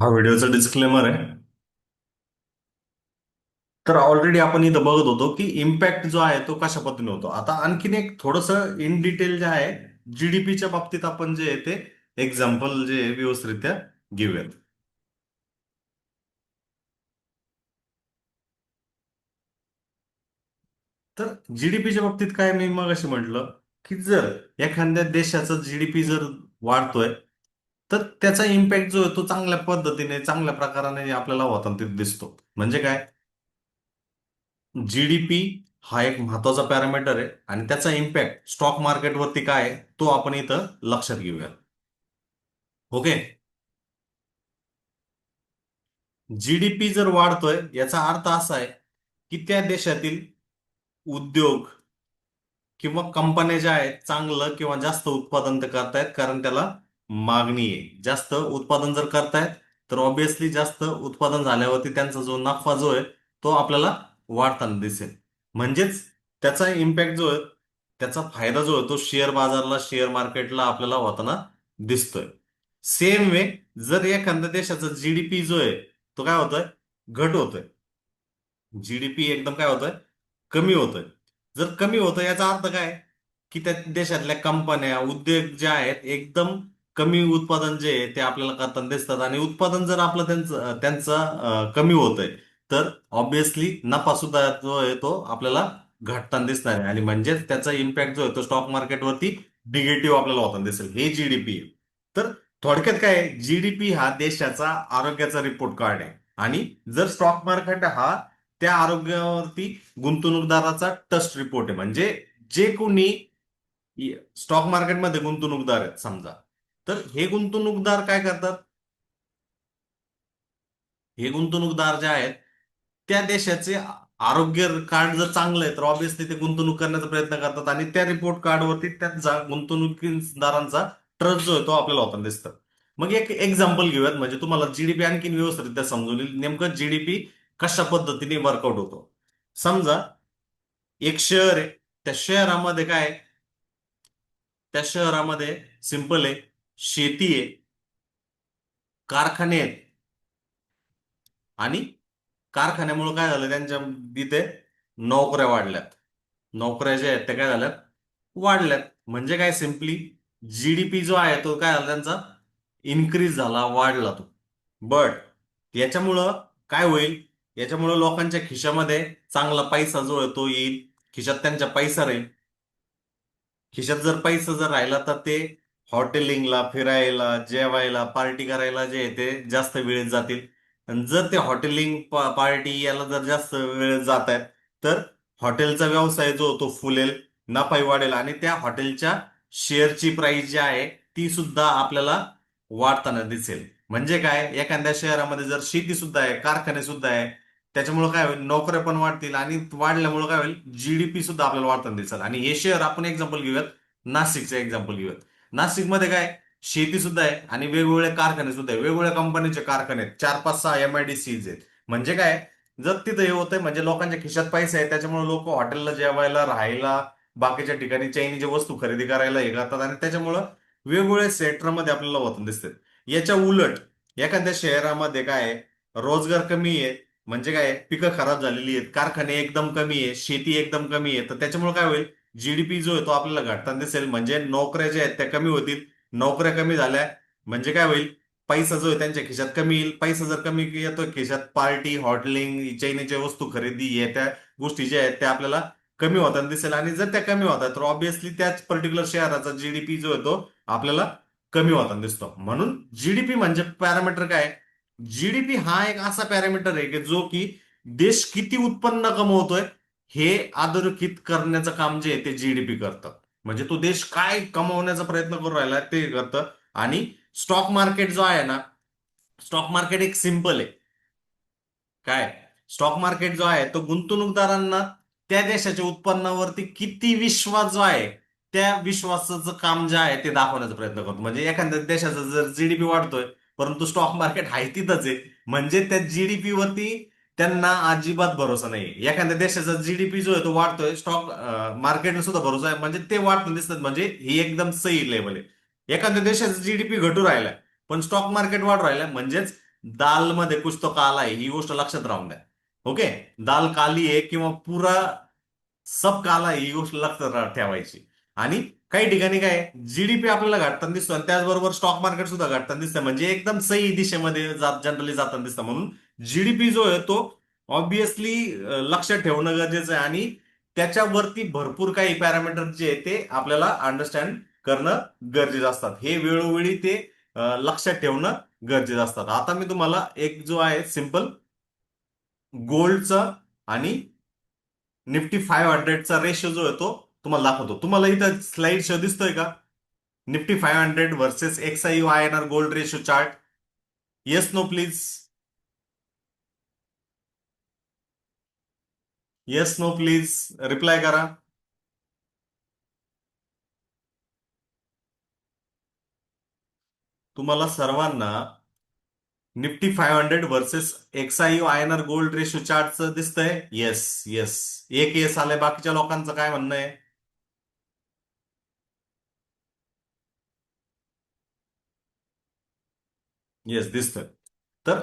हा व्हिडिओचा डिस्क्लेमर आहे. तर ऑलरेडी आपण इथं बघत होतो की इम्पॅक्ट जो आहे तो कशा पद्धतीने होतो. आता आणखीन एक थोडस इन डिटेल जे आहे जीडीपीच्या बाबतीत आपण जे आहे ते एक्झाम्पल जे आहे व्यवस्थितरित्या घेऊयात. तर जीडीपीच्या बाबतीत काय मी मग असे म्हटलं की जर एखाद्या देशाचा जीडीपी जर वाढतोय तर त्याचा इम्पॅक्ट जो आहे तो चांगल्या पद्धतीने चांगल्या प्रकाराने आपल्याला होताना दिसतो. म्हणजे काय? जीडीपी हा एक महत्त्वाचा पॅरामीटर आहे आणि त्याचा इम्पॅक्ट स्टॉक मार्केटवरती काय आहे तो आपण इथं लक्षात घेऊया. ओके जीडीपी जर वाढतोय याचा अर्थ असा आहे की त्या देशातील उद्योग किंवा कंपन्या ज्या आहेत चांगलं किंवा जास्त उत्पादन ते करतायत कारण त्याला मागणी आहे. जास्त उत्पादन जर करतायत तर ऑब्विसली जास्त उत्पादन झाल्यावरती त्यांचा जो नफा जो आहे तो आपल्याला वाढताना दिसेल. म्हणजेच त्याचा इम्पॅक्ट जो आहे त्याचा फायदा जो आहे तो शेअर बाजारला शेअर मार्केटला आपल्याला होताना दिसतोय. सेम वे जर एखाद्या देशाचा जीडीपी जो आहे तो काय होतोय? घट होतोय. जीडीपी एकदम काय होतोय? कमी होतोय. जर कमी होतं याचा अर्थ काय? की त्या देशातल्या कंपन्या उद्योग जे आहेत एकदम कमी उत्पादन जे आहे ते आपल्याला करताना दिसतात. आणि उत्पादन जर आपलं त्यांचं त्यांचं कमी कमी आहे तर ऑब्विसली नफा सुद्धा जो आहे तो आपल्याला घटताना दिसणार आहे. आणि म्हणजेच त्याचा इम्पॅक्ट जो आहे तो स्टॉक मार्केटवरती निगेटिव्ह आपल्याला होताना दिसेल. हे जीडीपी आहे. तर थोडक्यात काय जीडीपी हा देशाचा आरोग्याचा रिपोर्ट कार्ड आहे. आणि जर स्टॉक मार्केट हा त्या आरोग्यावरती गुंतवणूकदाराचा ट्रस्ट रिपोर्ट आहे. म्हणजे जे कोणी स्टॉक मार्केटमध्ये गुंतवणूकदार आहेत समजा तर हे गुंतवणूकदार काय करतात? हे गुंतवणूकदार जे आहेत त्या देशाचे आरोग्य कार्ड जर चांगलं आहे तर ऑब्विसली ते गुंतवणूक करण्याचा प्रयत्न करतात आणि त्या रिपोर्ट कार्डवरती त्या गुंतवणुकीदारांचा ट्रस्ट जो आहे तो आपल्याला होताना दिसतं. मग एक एक्झाम्पल घेऊयात म्हणजे तुम्हाला जीडीपी आणखीन व्यवस्थितरित्या समजून येईल. नेमकं जीडीपी कशा पद्धतीने वर्कआउट होतो? समजा एक शहर आहे. त्या शहरामध्ये काय आहे? त्या शहरामध्ये सिंपल आहे. शेती आहे कारखाने आहेत. आणि कारखान्यामुळे काय झालं? त्यांच्या तिथे नोकऱ्या वाढल्यात. नोकऱ्या ज्या आहेत त्या काय झाल्यात? वाढल्यात. म्हणजे काय सिम्पली जीडीपी जो आहे तो काय झाला त्यांचा? इन्क्रीज झाला वाढला तो. बट याच्यामुळं काय होईल? याच्यामुळं लोकांच्या खिशामध्ये चांगला पैसा जो आहे तो येईल. खिशात त्यांच्या पैसा राहील. खिशात जर पैसा जर राहिला तर ते हॉटेलिंगला फिरायला जेवायला पार्टी करायला जे आहे ते जास्त वेळेत जातील. आणि जर ते हॉटेलिंग पार्टी याला जर जास्त वेळेत जात आहेत तर हॉटेलचा व्यवसाय जो तो फुलेल नफाई वाढेल आणि त्या हॉटेलच्या शेअरची प्राइस जी आहे ती सुद्धा आपल्याला वाढताना दिसेल. म्हणजे काय? एखाद्या शहरामध्ये जर शेती सुद्धा आहे कारखाने सुद्धा आहे त्याच्यामुळे काय होईल? नोकऱ्या पण वाढतील आणि वाढल्यामुळे काय होईल? जीडीपी सुद्धा आपल्याला वाढताना दिसेल. आणि हे शहर आपण एक्झाम्पल घेऊयात नाशिकचं एक्झाम्पल घेऊयात. नाशिकमध्ये काय? शेती सुद्धा आहे आणि वेगवेगळे कारखाने सुद्धा आहे. वेगवेगळ्या कंपनीचे कारखाने आहेत. चार पाच सहा एम आय डी सीज आहेत. म्हणजे काय? जर तिथं हे होतंय म्हणजे लोकांच्या खिशात पैसे आहे त्याच्यामुळे लोक हॉटेलला जेवायला राहायला बाकीच्या ठिकाणी चैनीच्या वस्तू खरेदी करायला हे करतात आणि त्याच्यामुळं वेगवेगळ्या सेक्टरमध्ये आपल्याला होताना दिसतात याच्या उलट एखाद्या शहरामध्ये काय आहे? रोजगार कमी आहे. म्हणजे काय? पिकं खराब झालेली आहेत. कारखाने एकदम कमी आहे. शेती एकदम कमी आहे. तर त्याच्यामुळे काय होईल? जीडीपी जो आहे तो आपल्याला घटताना दिसेल म्हणजे नोकऱ्या ज्या आहेत त्या कमी होतील. नोकऱ्या कमी झाल्या म्हणजे काय होईल? पैसा जो आहे त्यांच्या खिशात कमी येईल. पैसा जर कमी येतो खिशात पार्टी हॉटेलिंग चैनीच्या वस्तू खरेदी हे त्या गोष्टी ज्या आहेत त्या आपल्याला कमी होताना दिसेल. आणि जर त्या कमी होतात तर ऑब्विसली त्याच पर्टिक्युलर शहराचा जीडीपी जो आहे तो आपल्याला कमी होताना दिसतो. म्हणून जीडीपी म्हणजे पॅरामीटर काय? जीडीपी हा एक असा पॅरामीटर आहे की जो की देश किती उत्पन्न कमवतोय हे अधोरेखित करण्याचं काम जे आहे ते जीडीपी करतं म्हणजे तो देश काय कमवण्याचा प्रयत्न करून राहिला ते करतं. आणि स्टॉक मार्केट जो आहे ना स्टॉक मार्केट एक सिंपल आहे. काय? स्टॉक मार्केट जो आहे तो गुंतवणूकदारांना त्या देशाच्या उत्पन्नावरती किती विश्वास जो आहे त्या विश्वासाचं काम जे आहे ते दाखवण्याचा प्रयत्न करतो. म्हणजे एखाद्या देशाचा जर जीडीपी वाढतोय परंतु स्टॉक मार्केट आहे तिथंच आहे. म्हणजे त्या जीडीपी वरती त्यांना अजिबात भरोसा नाही एखाद्या देशाचा जीडीपी जो आहे तो वाढतोय स्टॉक मार्केटला सुद्धा भरोसा आहे. म्हणजे ते वाढताना दिसतात. म्हणजे ही एकदम सही लेवल आहे. एखाद्या देशाचा जीडीपी घटू राहिला पण स्टॉक मार्केट वाढ राहिला म्हणजेच दाल मध्ये कुछ तो काला आहे ही गोष्ट लक्षात राहून द्या. ओके? दाल काली आहे किंवा पुरा सब काला आहे ही गोष्ट लक्षात ठेवायची. आणि काही ठिकाणी काय जीडीपी आपल्याला घाटताना दिसतो आणि त्याचबरोबर स्टॉक मार्केट सुद्धा घाटताना दिसतं म्हणजे एकदम सही दिशेमध्ये जात जनरली जाताना दिसतं म्हणून जीडीपी जो आहे तो ऑब्विसली लक्षात ठेवणं गरजेचं आहे आणि त्याच्यावरती भरपूर काही पॅरामीटर जे आहे ते आपल्याला अंडरस्टँड करणं गरजेचं असतात. हे वेळोवेळी ते लक्षात ठेवणं गरजेचं असतात. आता मी तुम्हाला एक जो आहे सिंपल गोल्डचा आणि निफ्टी फाईव्ह हंड्रेडचा रेशो जो आहे तो तुम्हाला दाखवतो. तुम्हाला इथं स्लाइड शो दिसतोय का? Nifty five hundred versus X I I N R gold ratio chart yes no please yes no please reply करा. तुम्हाला सर्वांना Nifty five hundred versus X I U I N R gold ratio चार्टचं दिसतंय? Yes yes एक yes आलंय. बाकीच्या लोकांचं काय म्हणणं आहे? येस दिसतंय. तर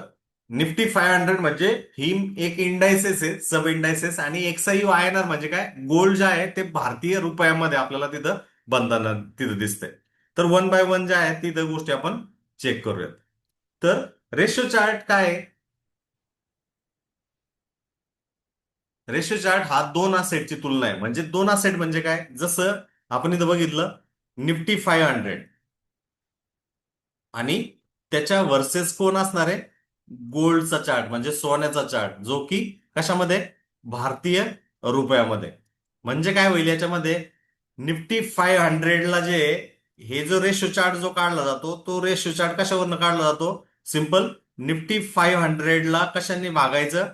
निफ्टी फाईव्ह हंड्रेड म्हणजे ही एक इंडायसेस आहे सब इंडायसेस आणि X I I N R म्हणजे काय? गोल्ड जे आहे ते भारतीय रुपयामध्ये आपल्याला तिथं बंधन तिथं दिसतंय. तर वन बाय वन जे आहे तिथं गोष्टी आपण चेक करूयात. तर रेशो चार्ट काय? आहे रेशो चार्ट हा दोन असेटची तुलना आहे. म्हणजे दोन असेट म्हणजे काय? जसं आपण इथं बघितलं निफ्टी फाईव्ह हंड्रेड आणि त्याच्या वर्सेस कोण असणार आहे? गोल्डचा चार्ट म्हणजे सोन्याचा चार्ट जो की कशामध्ये? भारतीय रुपयामध्ये. म्हणजे काय होईल याच्यामध्ये? निफ्टी फाईव्ह हंड्रेडला जे हे जो रेशो चार्ट जो काढला जातो तो रेशो चार्ट कशावरनं काढला जातो? सिंपल निफ्टी फाईव्ह हंड्रेडला कशाने भागायचं?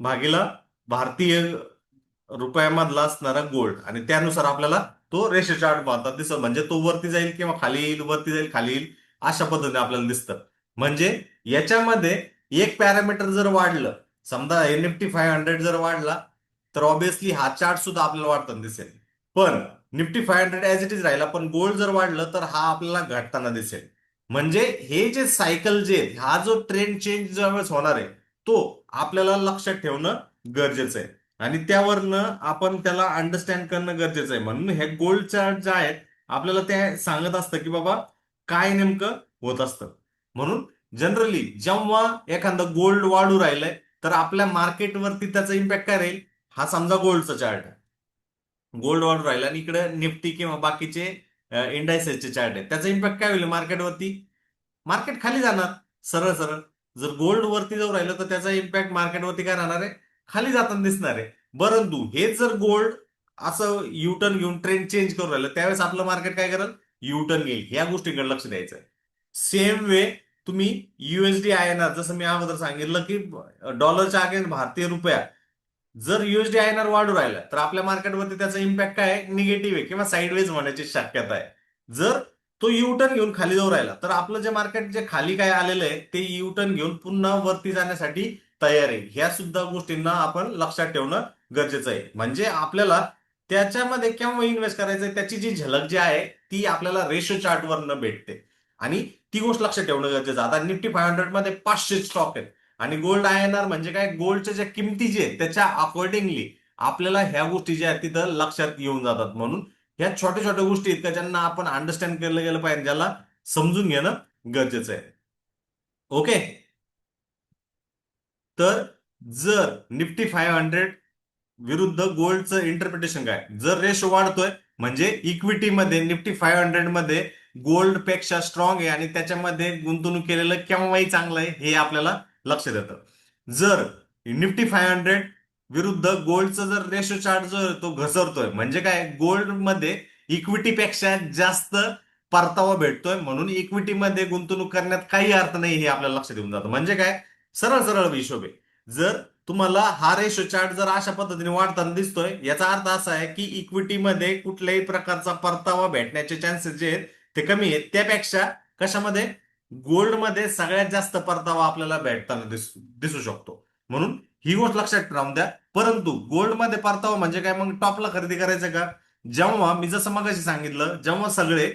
भागीला भारतीय रुपयामधला असणारा गोल्ड आणि त्यानुसार आपल्याला तो रेशो चार्ट पाहतात दिसत म्हणजे तो वरती जाईल किंवा खाली येईल वरती जाईल खाली येईल अशा पद्धतीने आपल्याला दिसतं. म्हणजे याच्यामध्ये एक पॅरामीटर जर वाढलं समजा निफ्टी फाईव्ह हंड्रेड जर वाढला तर ऑब्विसली हा चार्ट सुद्धा आपल्याला वाढताना दिसेल. पण Nifty five hundred as it is राहिला पण गोल्ड जर वाढलं तर हा आपल्याला घटताना दिसेल. म्हणजे हे जे सायकल जे हा जो ट्रेंड चेंज ज्यावेळेस होणार आहे तो आपल्याला लक्षात ठेवणं गरजेचं आहे. आणि त्यावरनं आपण त्याला अंडरस्टँड करणं गरजेचं आहे. म्हणून हे गोल्ड चार्ट जे आहेत आपल्याला ते सांगत असतं की बाबा काय नेमकं होत असतं. म्हणून जनरली जेव्हा एखादा गोल्ड वाढू राहिलंय तर आपल्या मार्केटवरती त्याचा इम्पॅक्ट काय राहील? हा समजा गोल्डचा चार्ट आहे. गोल्ड वाढू राहिला आणि इकडे निफ्टी किंवा बाकीचे इंडायसेसचे चार्ट आहे त्याचा इम्पॅक्ट काय होईल मार्केटवरती मार्केट खाली जाणार. सरळ सरळ. जर गोल्ड वरती जाऊ राहिलं तर त्याचा इम्पॅक्ट मार्केटवरती काय राहणार आहे? खाली जाताना दिसणार आहे. परंतु हे जर गोल्ड असं युटर्न घेऊन ट्रेंड चेंज करू राहिलं त्यावेळेस आपलं मार्केट काय करेल? युटर्न घेईल. या गोष्टीकडे लक्ष द्यायचं सेम वे तुम्ही युएसडी आय एन आर जसं मी अगोदर सांगितलं की डॉलरच्या अगेन्स्ट भारतीय रुपया जर युएसडी आय एन आर वाढू राहिला तर आपल्या मार्केटवरती त्याचा इम्पॅक्ट काय आहे? निगेटिव्ह आहे किंवा साईडवेज होण्याची शक्यता आहे. जर तो युटर्न घेऊन खाली जाऊ राहिला तर आपलं जे मार्केट जे खाली काय आलेलं आहे ते युटर्न घेऊन पुन्हा वरती जाण्यासाठी तयार आहे. ह्या सुद्धा गोष्टींना आपण लक्षात ठेवणं गरजेचं आहे. म्हणजे आपल्याला त्याच्यामध्ये केव्हा इन्व्हेस्ट करायचं त्याची जी झलक जी आहे ती आपल्याला रेशो चार्टवरनं भेटते. आणि ती गोष्ट लक्षात ठेवणं गरजेचं आहे. आता निफ्टी फाईव्ह हंड्रेडमध्ये पाचशे स्टॉक आहेत. आणि गोल्ड आय एन आर म्हणजे काय गोल्डच्या ज्या किमती जे आहेत त्याच्या अकॉर्डिंगली आपल्याला ह्या गोष्टी ज्या आहेत तिथं लक्षात येऊन जातात. म्हणून ह्या छोट्या छोट्या गोष्टी आहेत का ज्यांना आपण अंडरस्टँड केलं गेलं पाहिजे ज्याला समजून घेणं गरजेचं आहे. ओके तर जर निफ्टी फाईव्ह हंड्रेड विरुद्ध गोल्डचं इंटरप्रिटेशन काय? जर रेशो वाढतोय म्हणजे इक्विटीमध्ये निफ्टी फाईव्ह हंड्रेडमध्ये गोल्डपेक्षा स्ट्रॉंग आहे आणि त्याच्यामध्ये गुंतवणूक केलेलं केव्हाही चांगलं आहे हे आपल्याला लक्ष देतं. जर निफ्टी फाईव्ह हंड्रेड विरुद्ध गोल्डचं जर रेशो चार्ट जो तो घसरतोय म्हणजे काय? गोल्डमध्ये इक्विटीपेक्षा जास्त परतावा भेटतोय म्हणून इक्विटीमध्ये गुंतवणूक करण्यात काही अर्थ नाही हे आपल्याला लक्षात येऊन जातं. म्हणजे काय? सरळ सरळ हिशोब आहे. जर तुम्हाला हा रेशो चार्ट जर अशा पद्धतीने वाढताना दिसतोय याचा अर्थ असा आहे की इक्विटीमध्ये कुठल्याही प्रकारचा परतावा भेटण्याचे चान्सेस जे आहेत ते कमी आहेत. त्यापेक्षा कशामध्ये? गोल्डमध्ये सगळ्यात जास्त परतावा आपल्याला भेटताना दिसू शकतो. म्हणून ही गोष्ट लक्षात राहून द्या. परंतु गोल्डमध्ये परतावा म्हणजे काय? मग टॉपला खरेदी करायचं का? जेव्हा मी जसं मगाशी सांगितलं जेव्हा सगळे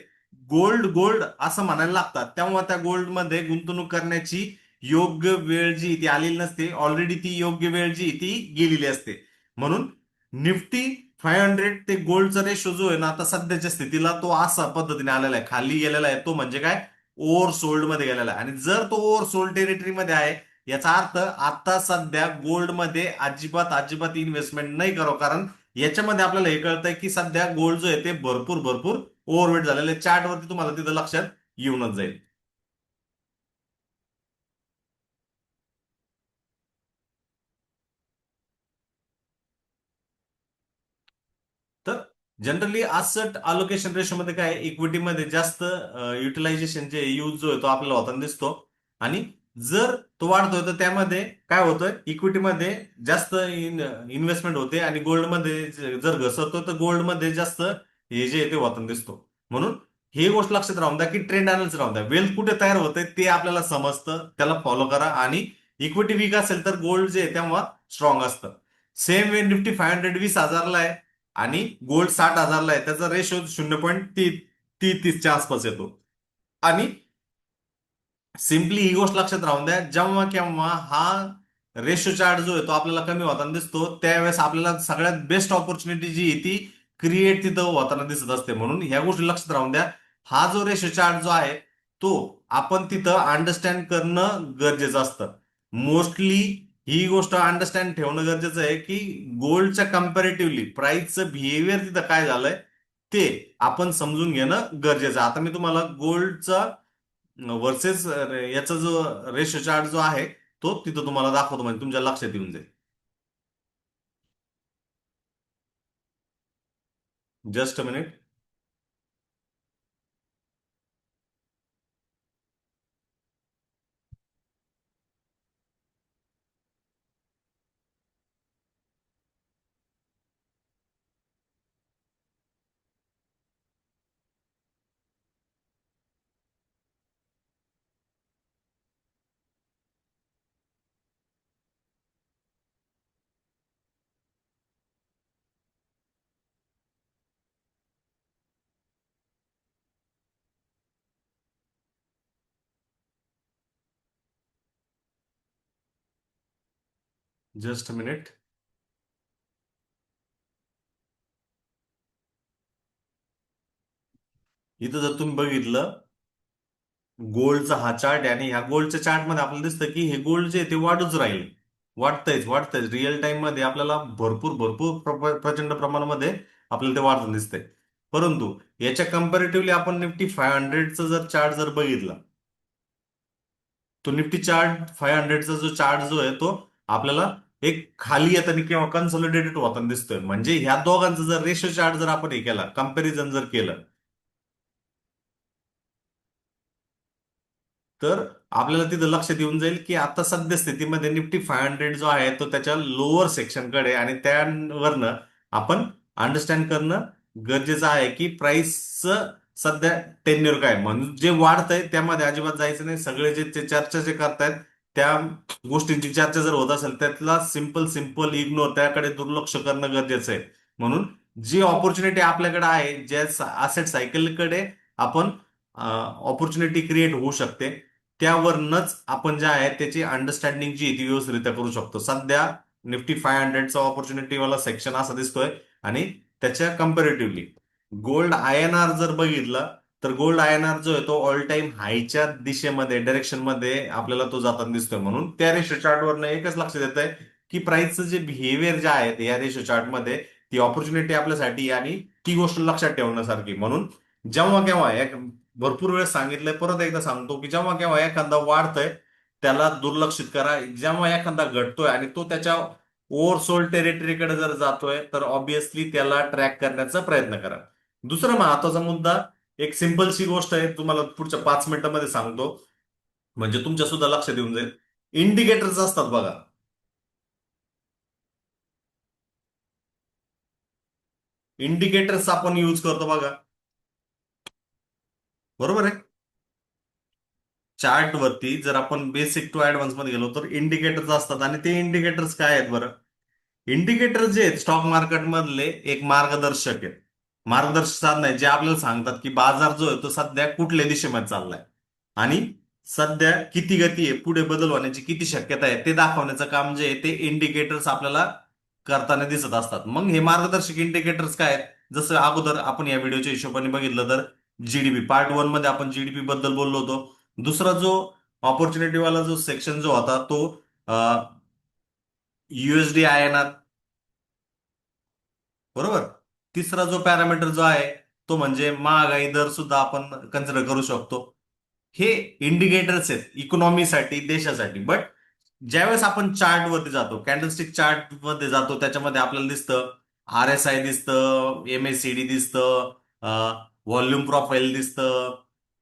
गोल्ड गोल्ड असं म्हणायला लागतात तेव्हा त्या गोल्डमध्ये गुंतवणूक करण्याची योग्य वेळ जी ती आलेली नसते ऑलरेडी ती योग्य वेळ जी ती गेलेली असते. म्हणून निफ्टी फाय हंड्रेड ते गोल्डचा रेशो जो आहे ना आता सध्याच्या स्थितीला तो असा पद्धतीने आलेला आहे. खाली गेलेला आहे तो म्हणजे काय? ओव्हर सोल्डमध्ये गेलेला आहे. आणि जर तो ओव्हर सोल्ड टेरिटरीमध्ये आहे याचा अर्थ आता सध्या गोल्डमध्ये अजिबात अजिबात इन्व्हेस्टमेंट नाही करावं कारण याच्यामध्ये आपल्याला हे कळतंय की सध्या गोल्ड जो आहे ते भरपूर भरपूर ओव्हरवेट झालेलं. आहे चार्टवरती तुम्हाला तिथं लक्षात येऊनच जाईल तर जनरली असट अलोकेशन रेशोमध्ये काय इक्विटीमध्ये जास्त युटिलायझेशन जे यूज जो आहे तो आपल्याला होताना दिसतो. आणि जर तो वाढतोय तर त्यामध्ये काय होतंय इक्विटीमध्ये जास्त इन्व्हेस्टमेंट होते आणि गोल्डमध्ये जर घसरतो तर गोल्डमध्ये जास्त हे जे आहे ते होताना दिसतो. म्हणून हे गोष्ट लक्षात राहून द्या की ट्रेंड अनालिसिस राहून द्या. वेल्थ कुठे तयार होते ते आपल्याला समजतं त्याला फॉलो करा आणि इक्विटी वीक असेल तर गोल्ड जे आहे तेव्हा स्ट्रॉंग असतं. Same way Nifty five hundred वीस हजारला आहे आणि गोल्ड साठ हजारला आहे. त्याचा रेशो शून्य पॉईंट ती ती तीसच्या आसपास येतो. आणि सिम्पली ही गोष्ट लक्षात राहून द्या. जेव्हा केव्हा हा रेशो चार्ट जो आहे तो आपल्याला कमी होताना दिसतो त्यावेळेस आपल्याला सगळ्यात बेस्ट ऑपॉर्च्युनिटी जी आहे ती क्रिएट तिथं होताना दिसत असते. म्हणून ह्या गोष्टी लक्षात राहून द्या. हा जो रेशो चार्ट जो आहे तो आपण तिथं अंडरस्टँड करणं गरजेचं असतं. मोस्टली ही गोष्ट अंडरस्टँड ठेवणं गरजेचं आहे की गोल्डच्या कम्पॅरेटिव्हली प्राइसचं बिहेवियर तिथं काय झालंय ते आपण समजून घेणं गरजेचं आहे. आता मी तुम्हाला गोल्डचा वर्सेस याचा जो रेशो चार्ट जो आहे तो तिथं तुम्हाला दाखवतो. म्हणजे तुमच्या लक्षात येऊन जाईल. Just a minute just a minute. इथं जर तुम्ही बघितलं गोल्डचा हा चार्ट आणि ह्या गोल्डच्या चार्टमध्ये आपल्याला दिसतं की हे गोल्ड जे ते वाढच राहील. वाढतंयच वाढतंयच. रिअल टाइममध्ये आपल्याला भरपूर भरपूर प्रचंड प्रमाणामध्ये आपल्याला ते वाढताना दिसतंय. परंतु याच्या कम्पॅरेटिव्हली आपण निफ्टी फाय हंड्रेडचा जर चार्ट जर बघितला तो निफ्टी चार्ट फाय हंड्रेडचा जो चार्ट जो आहे तो आपल्याला एक खाली येताना किंवा कन्सॉलिडेटेड होताना दिसतोय. म्हणजे ह्या दोघांचा जर रेशो चार्ट जर आपण हे केला कंपॅरिझन जर केलं तर आपल्याला तिथं लक्षात येऊन जाईल की आता सध्या स्थितीमध्ये निफ्टी फाय हंड्रेड जो आहे तो त्याच्या लोअर सेक्शनकडे आणि त्यावरनं आपण अंडरस्टँड करणं गरजेचं आहे की प्राइस सध्या टेन्युअर काय म्हणून जे वाढतंय त्यामध्ये अजिबात जायचं नाही. सगळे जे चर्चा जे करतायत त्या गोष्टींची चर्चा जर होत असेल त्यातला सिंपल सिंपल इग्नोर त्याकडे दुर्लक्ष करणं गरजेचं आहे. म्हणून जी ऑपॉर्च्युनिटी आपल्याकडे आहे ज्या असेट सायकलकडे आपण ऑपॉर्च्युनिटी क्रिएट होऊ शकते त्यावरनच आपण जे आहे त्याची अंडरस्टँडिंग जी ती व्यवस्थितरित्या करू शकतो. सध्या निफ्टी फाय हंड्रेडचा ऑपॉर्च्युनिटीवाला सेक्शन असा दिसतोय आणि त्याच्या comparatively gold I N R जर बघितलं तर गोल्ड आय एन आर जो आहे तो ऑल टाइम हायच्या दिशेमध्ये डायरेक्शनमध्ये आपल्याला तो जाताना दिसतोय म्हणून त्या रेशो चार्टवरनं एकच लक्षात येत आहे की प्राइसचं जे बिहेवियर जे आहे या रेशो चार्टमध्ये ती ऑपॉर्च्युनिटी आपल्यासाठी आणि ती गोष्ट लक्षात ठेवण्यासारखी. म्हणून जेव्हा केव्हा एक भरपूर वेळ सांगितलंय परत एकदा सांगतो की जेव्हा केव्हा एखादा वाढतोय त्याला दुर्लक्षित करा. जेव्हा एखादा घटतोय आणि तो त्याच्या ओव्हरसोल्ड टेरिटरीकडे जर जातोय तर ऑब्विसली त्याला ट्रॅक करण्याचा प्रयत्न करा. दुसरा महत्त्वाचा मुद्दा एक सिंपलशी गोष्ट आहे तुम्हाला पुढच्या पाच मिनिटांमध्ये सांगतो. म्हणजे तुमच्या सुद्धा लक्षात येऊन जाईल. इंडिकेटर्स असतात बघा. इंडिकेटर्स आपण यूज करतो बघा. बरोबर आहे? चार्ट वरती जर आपण बेसिक टू ऍडव्हान्समध्ये गेलो तर इंडिकेटर्स असतात. आणि ते इंडिकेटर्स काय आहेत बरं? इंडिकेटर्स जे आहेत स्टॉक मार्केटमधले एक मार्गदर्शक आहेत. मार्गदर्शक साधन आहे जे आपल्याला सांगतात की बाजार जो आहे तो सध्या कुठल्या दिशेमध्ये चाललाय? आणि सध्या किती गती आहे पुढे बदल होण्याची किती शक्यता आहे ते दाखवण्याचं काम जे आहे ते इंडिकेटर्स आपल्याला करताना दिसत असतात. मग हे मार्गदर्शक इंडिकेटर्स काय आहेत? जसं अगोदर आपण या व्हिडिओच्या हिशोबाने बघितलं तर जीडीपी पार्ट वनमध्ये आपण जीडीपी बद्दल बोललो होतो. दुसरा जो ऑपॉर्च्युनिटी वाला जो सेक्शन जो होता तो युएसडी आय एन आर बरोबर? तिसरा जो पॅरामीटर जो आहे तो म्हणजे महागाई दर सुद्धा आपण कन्सिडर करू शकतो. हे इंडिकेटर्स आहेत इकॉनॉमीसाठी देशासाठी. बट ज्यावेळेस आपण चार्ट वरती जातो कॅन्डलस्टिक चार्टमध्ये जातो त्याच्यामध्ये आपल्याला दिसतं आर एस आय दिसतं एम एस सी डी दिसतं व्हॉल्युम प्रोफाईल दिसतं.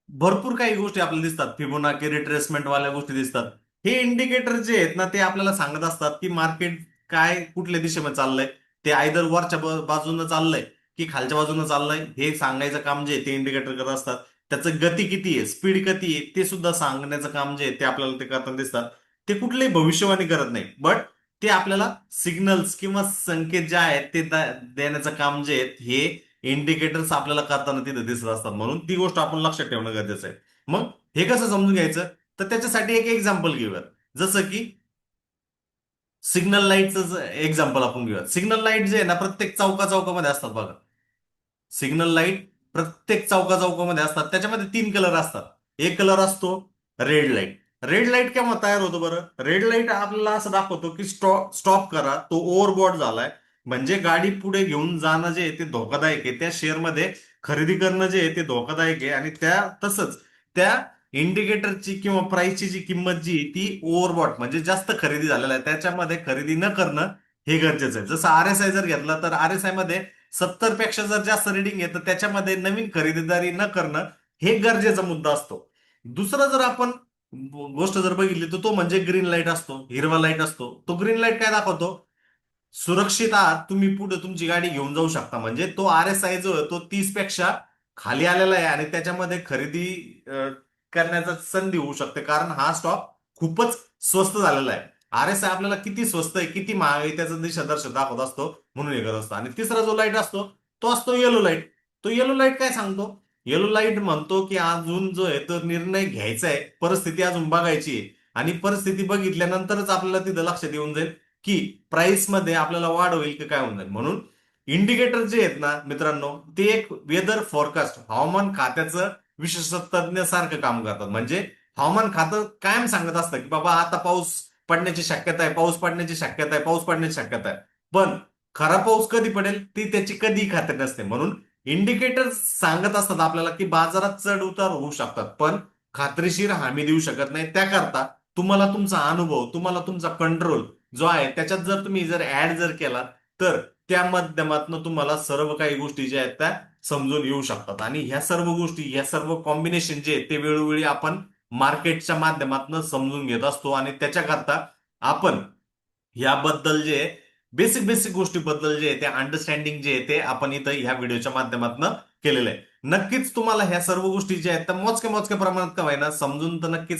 भरपूर काही गोष्टी आपल्याला दिसतात. फिबोनाकी रिट्रेसमेंट वाल्या गोष्टी दिसतात. हे इंडिकेटर जे आहेत ना ते आपल्याला सांगत असतात की मार्केट काय कुठल्या दिशेमध्ये चाललंय. ते आयदर वरच्या बाजूनं चाललंय की खालच्या बाजूनं चाललंय हे सांगायचं काम जे ते इंडिकेटर करत असतात. त्याचं गती किती आहे स्पीड किती आहे ते सुद्धा सांगण्याचं काम जे ते आपल्याला ते करताना दिसतात. ते कुठलीही भविष्यवाणी करत नाही बट ते आपल्याला सिग्नल्स किंवा संकेत जे आहेत ते देण्याचं काम जे आहेत हे इंडिकेटर्स आपल्याला करताना तिथे दिसत असतात. म्हणून ती गोष्ट आपण लक्षात ठेवणं गरजेचं आहे. मग हे कसं समजून घ्यायचं? तर त्याच्यासाठी एक एक्झाम्पल घेऊयात. जसं की सिग्नल लाईटचं एक्झाम्पल आपण घेऊयात. सिग्नल लाइट जे आहे ना प्रत्येक चौका चौकामध्ये असतात बघा. सिग्नल लाइट प्रत्येक चौका चौकामध्ये असतात. त्याच्यामध्ये तीन कलर असतात. एक कलर असतो रेड लाइट रेड लाइट केव्हा तयार होतो बरं? रेड लाइट आपल्याला असं दाखवतो की स्टॉप स्टॉप करा. तो ओव्हरबॉड झालाय. म्हणजे गाडी पुढे घेऊन जाणं जे आहे ते धोकादायक आहे. त्या शेअरमध्ये खरेदी करणं जे आहे ते धोकादायक आहे. आणि त्या तसंच त्या इंडिकेटरची किंवा प्राइसची जी किंमत जी आहे ती ओव्हरबॉट म्हणजे जास्त खरेदी झालेला आहे. त्याच्यामध्ये खरेदी न करणं हे गरजेचं आहे. जसं आर एस आय जर घेतला तर आर एस आयमध्ये सत्तरपेक्षा जर जास्त रिडिंग आहे तर त्याच्यामध्ये नवीन खरेदीदारी न करणं हे गरजेचा मुद्दा असतो. दुसरं जर आपण गोष्ट जर बघितली तर तो म्हणजे ग्रीन लाइट असतो हिरवा लाइट असतो. तो ग्रीन लाइट काय दाखवतो? सुरक्षित आहात तुम्ही पुढे तुमची गाडी घेऊन जाऊ शकता. म्हणजे तो आर एस आय जो आहे तो तीसपेक्षा खाली आलेला आहे आणि त्याच्यामध्ये खरेदी करण्याचा संधी होऊ शकते. कारण हा स्टॉक खूपच स्वस्त झालेला आहे. आर एस आय आपल्याला किती स्वस्त आहे किती महाग आहे त्याचं दिशादर्शक दाखवत असतो म्हणून हे करत असतो. आणि तिसरा जो लाइट असतो तो असतो येलो लाइट तो येलो लाइट काय सांगतो? येलो लाइट म्हणतो की अजून जो आहे तो निर्णय घ्यायचा आहे. परिस्थिती अजून बघायची आहे. आणि परिस्थिती बघितल्यानंतरच आपल्याला तिथं लक्षात येऊन जाईल की प्राइसमध्ये आपल्याला वाढ होईल की काय होऊन जाईल. म्हणून इंडिकेटर जे आहेत ना मित्रांनो ते एक वेदर फॉरकास्ट हवामान खात्याचं विशेष तज्ञ काम करतात. म्हणजे हवामान खातं कायम सांगत असतं की बाबा आता पाऊस पडण्याची शक्यता आहे पाऊस पडण्याची शक्यता आहे पाऊस पडण्याची शक्यता आहे. पण खरा पाऊस कधी पडेल? ती त्याची कधी खात्री नसते. म्हणून इंडिकेटर सांगत असतात आपल्याला की बाजारात चढ उतार होऊ शकतात. पण खात्रीशीर हमी देऊ शकत नाही. त्याकरता तुम्हाला तुमचा अनुभव तुम्हाला तुमचा कंट्रोल जो आहे त्याच्यात जर तुम्ही जर ऍड जर केला तर त्या माध्यमातून तुम्हाला सर्व काही गोष्टी ज्या आहेत त्या समजून येऊ शकतात. आणि ह्या सर्व गोष्टी ह्या सर्व कॉम्बिनेशन जे आहेत ते वेळोवेळी आपण मार्केटच्या माध्यमातून समजून घेत असतो. आणि त्याच्याकरता आपण याबद्दल जे बेसिक बेसिक गोष्टीबद्दल जे आहे ते अंडरस्टँडिंग जे आहे ते आपण इथं ह्या व्हिडिओच्या माध्यमातून केलेलं आहे. नक्कीच तुम्हाला ह्या सर्व गोष्टी ज्या आहेत त्या मोजक्या मोजक्या प्रमाणात का ना समजून तर नक्कीच